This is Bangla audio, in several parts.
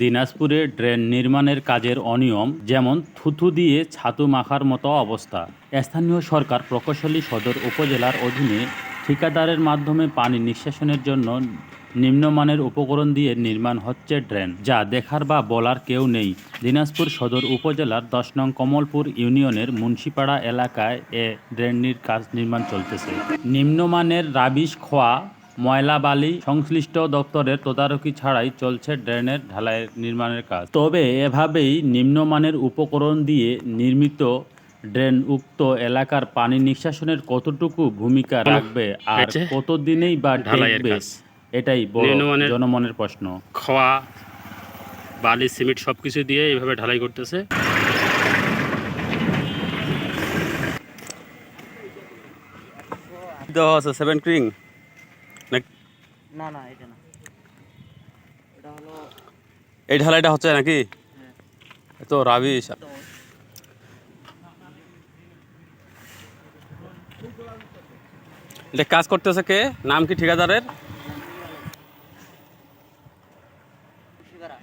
দিনাজপুরে ড্রেন নির্মাণের কাজের অনিয়ম, যেমন থুথু দিয়ে ছাতু মাখার মতো অবস্থা। স্থানীয় সরকার প্রকৌশলী সদর উপজেলার অধীনে ঠিকাদারের মাধ্যমে পানি নিষ্কাশনের জন্য নিম্নমানের উপকরণ দিয়ে নির্মাণ হচ্ছে ড্রেন, যা দেখার বা বলার কেউ নেই। দিনাজপুর সদর উপজেলার দশ নং কমলপুর ইউনিয়নের মুন্সিপাড়া এলাকায় এ ড্রেনটির কাজ নির্মাণ চলতেছে। নিম্নমানের রাবিশ খোয়া ময়লা বালি সংশ্লিষ্ট দপ্তরের তদারকি ছাড়াই চলছে ড্রেনের ঢালাই নির্মাণের কাজ। তবে এভাবেই নিম্নমানের উপকরণ দিয়ে নির্মিত ড্রেন উক্ত এলাকার পানি নিষ্কাশনের কতটুকু ভূমিকা রাখবে আর কতদিনেই বা কাজ। এটাই বড় জনমনের প্রশ্ন। খোয়া বালি সিমেন্ট সব কিছু দিয়ে এইভাবে ঢালাই করতেছে। দেওয়া আছে সেভেন ক্রিং না না এটা না। এটা হলো এই ঢালাইটা হচ্ছে নাকি? তো রাবিশ এটা কাজ করতেছে কে? নাম কি ঠিকাদারের? শিকারা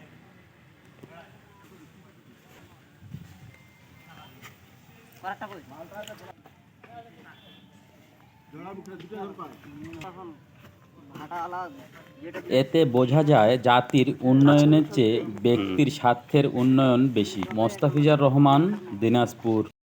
এতে বোঝা যায় জাতির উন্নয়নের চেয়ে ব্যক্তির স্বার্থের উন্নয়ন বেশি। মোস্তাফিজার রহমান দিনাজপুর।